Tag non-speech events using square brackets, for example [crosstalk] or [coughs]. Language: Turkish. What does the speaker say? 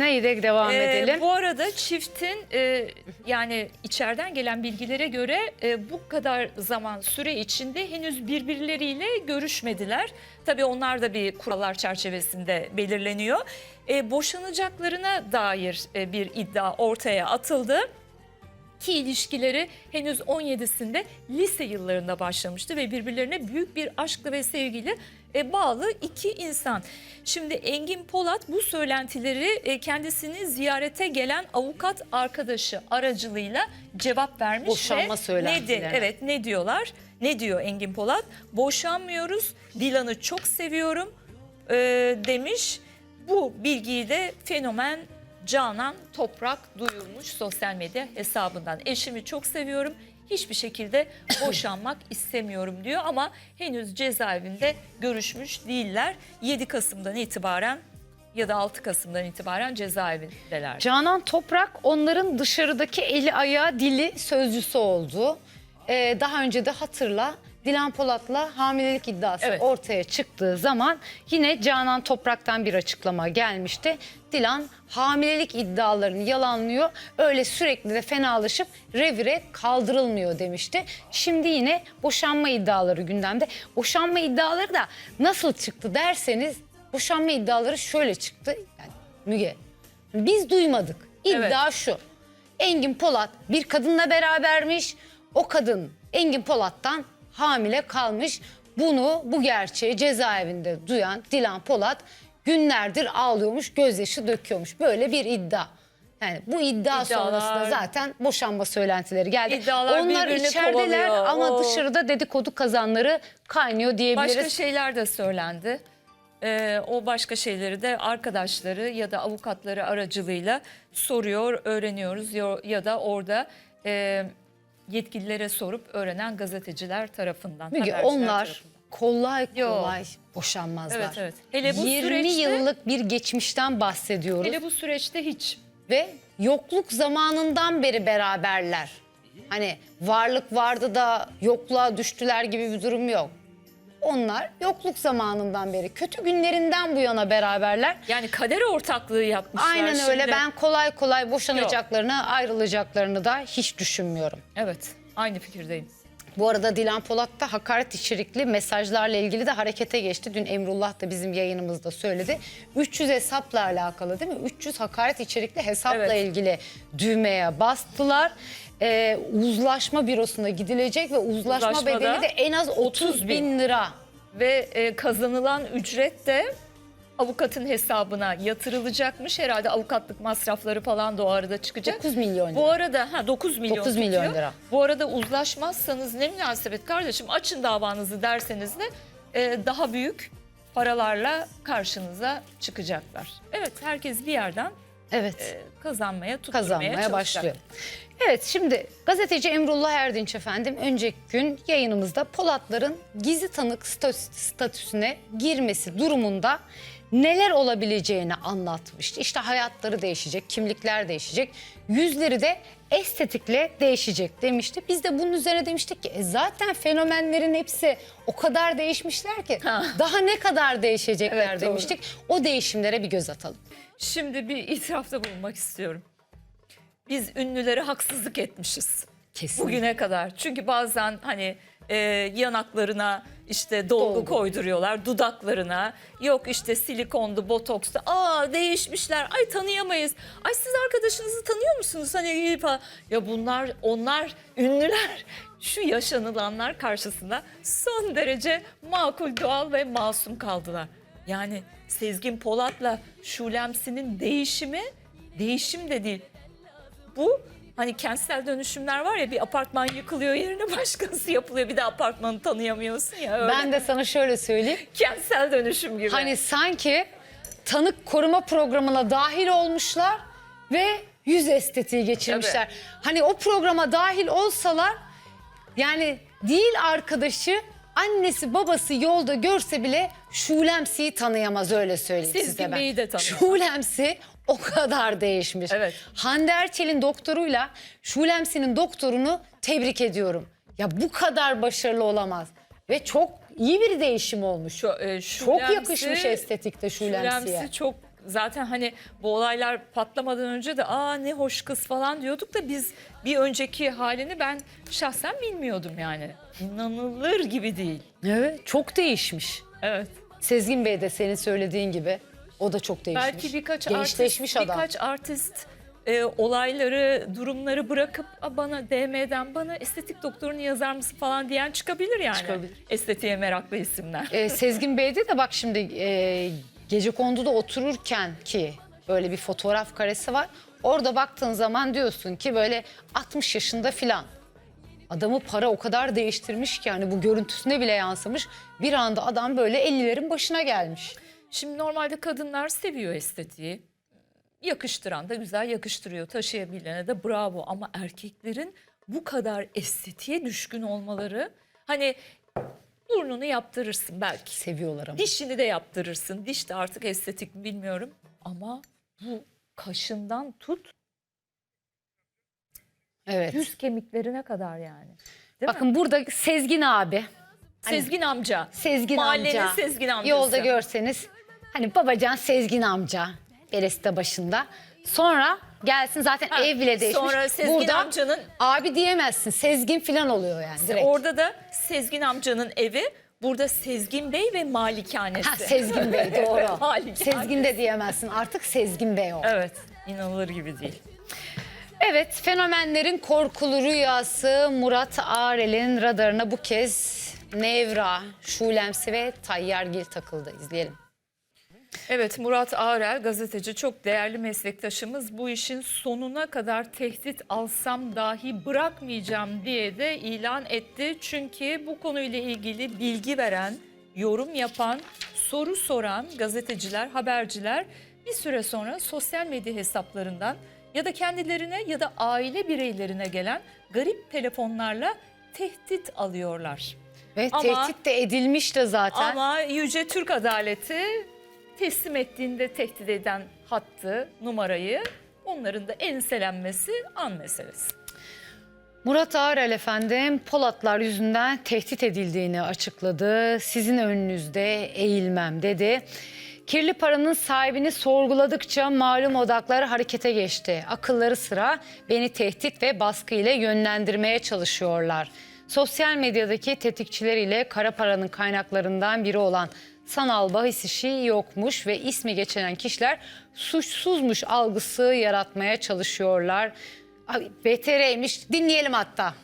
Neydi devam Ee, edelim. bu arada çiftin e, yani içeriden gelen bilgilere göre e, bu kadar zaman süre içinde henüz birbirleriyle görüşmediler. Tabii onlar da bir kurallar çerçevesinde belirleniyor. E, boşanacaklarına dair e, bir iddia ortaya atıldı ki ilişkileri henüz 17'sinde lise yıllarında başlamıştı ve birbirlerine büyük bir aşkla ve sevgiyle e, bağlı iki insan. Şimdi Engin Polat bu söylentileri e, kendisini ziyarete gelen avukat arkadaşı aracılığıyla cevap vermiş Boşanma ve ne di- evet ne diyorlar? Ne diyor Engin Polat? Boşanmıyoruz. Dilan'ı çok seviyorum e, demiş. Bu bilgiyi de fenomen Canan Toprak duyurmuş sosyal medya hesabından. Eşimi çok seviyorum. Hiçbir şekilde [coughs] boşanmak istemiyorum diyor ama henüz cezaevinde görüşmüş değiller. 7 Kasım'dan itibaren ya da 6 Kasım'dan itibaren cezaevindeler. Canan Toprak onların dışarıdaki eli ayağı dili sözcüsü oldu. Ee, daha önce de hatırla Dilan Polat'la hamilelik iddiası Evet. ortaya çıktığı zaman yine Canan Toprak'tan bir açıklama gelmişti. Dilan hamilelik iddialarını yalanlıyor. Öyle sürekli de fenalaşıp revire kaldırılmıyor demişti. Şimdi yine boşanma iddiaları gündemde. Boşanma iddiaları da nasıl çıktı derseniz boşanma iddiaları şöyle çıktı. Yani Müge biz duymadık. İddia şu. Engin Polat bir kadınla berabermiş. O kadın Engin Polat'tan hamile kalmış. Bunu bu gerçeği cezaevinde duyan Dilan Polat günlerdir ağlıyormuş, gözyaşı döküyormuş. Böyle bir iddia. Yani bu iddia İddialar- sonrasında zaten boşanma söylentileri geldi. İddialar Onlar birbirini içerideler kovalıyor. ama Oo. dışarıda dedikodu kazanları kaynıyor diyebiliriz. Başka şeyler de söylendi. Ee, o başka şeyleri de arkadaşları ya da avukatları aracılığıyla soruyor, öğreniyoruz ya, ya da orada e, yetkililere sorup öğrenen gazeteciler tarafından. Müge haberciler onlar tarafından. kolay Yok. kolay boşanmazlar. Evet, evet. Hele bu 20 süreçte- yıllık bir geçmişten bahsediyoruz. Hele bu süreçte hiç. ve yokluk zamanından beri beraberler. Hani varlık vardı da yokluğa düştüler gibi bir durum yok. Onlar yokluk zamanından beri, kötü günlerinden bu yana beraberler. Yani kader ortaklığı yapmışlar. Aynen öyle. şimdi. Ben kolay kolay boşanacaklarını, ayrılacaklarını da hiç düşünmüyorum. Evet, aynı fikirdeyim. Bu arada Dilan Polat da hakaret içerikli mesajlarla ilgili de harekete geçti. Dün Emrullah da bizim yayınımızda söyledi. 300 hesapla alakalı değil mi? 300 hakaret içerikli hesapla Evet. ilgili düğmeye bastılar. Ee, uzlaşma bürosuna gidilecek ve uzlaşma Uzlaşmada bedeli de en az 30 bin lira. Ve e, kazanılan ücret de avukatın hesabına yatırılacakmış. Herhalde avukatlık masrafları falan da o arada çıkacak. 9 milyon Bu lira. arada ha 9 milyon 9 milyon tutuyor. lira. Bu arada uzlaşmazsanız ne münasebet kardeşim açın davanızı derseniz de e, daha büyük paralarla karşınıza çıkacaklar. Evet herkes bir yerden Evet. e, kazanmaya, tutturmaya kazanmaya çalışacak. başlıyor. Evet şimdi gazeteci Emrullah Erdinç efendim önceki gün yayınımızda Polatların gizli tanık statü- statüsüne girmesi durumunda neler olabileceğini anlatmıştı. İşte hayatları değişecek, kimlikler değişecek, yüzleri de estetikle değişecek demişti. Biz de bunun üzerine demiştik ki "E zaten fenomenlerin hepsi o kadar değişmişler ki Ha. daha ne kadar değişecekler Evet, doğru. demiştik. O değişimlere bir göz atalım. Şimdi bir itirafta bulunmak istiyorum. Biz ünlülere haksızlık etmişiz. Kesin. Bugüne kadar. Çünkü bazen hani e, yanaklarına işte dolgu, Dolgu. koyduruyorlar, dudaklarına. Yok işte silikondu, botokstu. Aa değişmişler. Ay tanıyamayız. Ay siz arkadaşınızı tanıyor musunuz? Hani falan. Ya bunlar, onlar ünlüler. Şu yaşanılanlar karşısında son derece makul, doğal ve masum kaldılar. Yani Sezgin Polat'la Şulemsi'nin değişimi, değişim de değil bu hani kentsel dönüşümler var ya bir apartman yıkılıyor yerine başkası yapılıyor bir de apartmanı tanıyamıyorsun ya öyle. Ben de sana şöyle söyleyeyim. kentsel dönüşüm gibi. Hani sanki tanık koruma programına dahil olmuşlar ve yüz estetiği geçirmişler. Hani o programa dahil olsalar yani değil arkadaşı annesi babası yolda görse bile Şulemsi'yi tanıyamaz öyle söyleyeyim Sezgin size ben. De tanıyamaz. Şulemsi o kadar değişmiş. Evet. Hande Erçel'in doktoruyla Şulemsi'nin doktorunu tebrik ediyorum. Ya bu kadar başarılı olamaz. Ve çok iyi bir değişim olmuş. Şu, e, Çok Şulemsi- yakışmış estetikte Şulemsi'ye. Şulemsi çok zaten hani bu olaylar patlamadan önce de aa ne hoş kız falan diyorduk da biz bir önceki halini ben şahsen bilmiyordum yani. İnanılır gibi değil. Evet çok değişmiş. Evet. Sezgin Bey de senin söylediğin gibi o da çok değişmiş. Belki birkaç Gençleşmiş artist, adam. birkaç artist e, olayları, durumları bırakıp "A, bana DM'den bana estetik doktorunu yazar mısın falan diyen çıkabilir yani. Çıkabilir. Estetiğe meraklı isimler. Ee, Sezgin Bey'de de bak şimdi e, gece konduda otururken ki böyle bir fotoğraf karesi var. Orada baktığın zaman diyorsun ki böyle 60 yaşında filan. Adamı para o kadar değiştirmiş ki yani bu görüntüsüne bile yansımış. Bir anda adam böyle 50'lerin başına gelmiş. Şimdi normalde kadınlar seviyor estetiği. Yakıştıran da güzel yakıştırıyor. Taşıyabilene de bravo. Ama erkeklerin bu kadar estetiğe düşkün olmaları hani burnunu yaptırırsın belki. Seviyorlar ama. Dişini de yaptırırsın. Diş de artık estetik mi bilmiyorum. Ama bu kaşından tut Evet. yüz kemiklerine kadar yani. Değil mi? Bakın burada Sezgin abi. Sezgin amca. Sezgin Mahallenin amca. Sezgin amcası. Yolda görseniz hani babacan Sezgin amca bereste başında. Sonra gelsin zaten Ha, ev bile değişmiş. sonra Sezgin Burada amcanın- abi diyemezsin. Sezgin falan oluyor yani direkt. Orada da Sezgin amcanın evi. Burada Sezgin Bey ve malikanesi. Ha, Sezgin Bey [laughs] doğru. Sezgin de diyemezsin. Artık Sezgin Bey o. Evet, inanılır gibi değil. Evet, fenomenlerin korkulu rüyası Murat Arel'in radarına bu kez Nevra, Şulemsi ve Tayyargil takıldı. İzleyelim. Evet, Murat Ağrel gazeteci çok değerli meslektaşımız bu işin sonuna kadar tehdit alsam dahi bırakmayacağım diye de ilan etti. Çünkü bu konuyla ilgili bilgi veren, yorum yapan, soru soran gazeteciler, haberciler bir süre sonra sosyal medya hesaplarından ya da kendilerine ya da aile bireylerine gelen garip telefonlarla tehdit alıyorlar. Ve Ama- tehdit de edilmiş de zaten. Ama Yüce Türk Adaleti teslim ettiğinde tehdit eden hattı, numarayı onların da enselenmesi an meselesi. Murat Ağrel efendim Polatlar yüzünden tehdit edildiğini açıkladı. Sizin önünüzde eğilmem dedi. Kirli paranın sahibini sorguladıkça malum odaklar harekete geçti. Akılları sıra beni tehdit ve baskı ile yönlendirmeye çalışıyorlar. Sosyal medyadaki tetikçiler ile kara paranın kaynaklarından biri olan sanal bahis işi yokmuş ve ismi geçen kişiler suçsuzmuş algısı yaratmaya çalışıyorlar. Abi, BTR'ymiş dinleyelim hatta.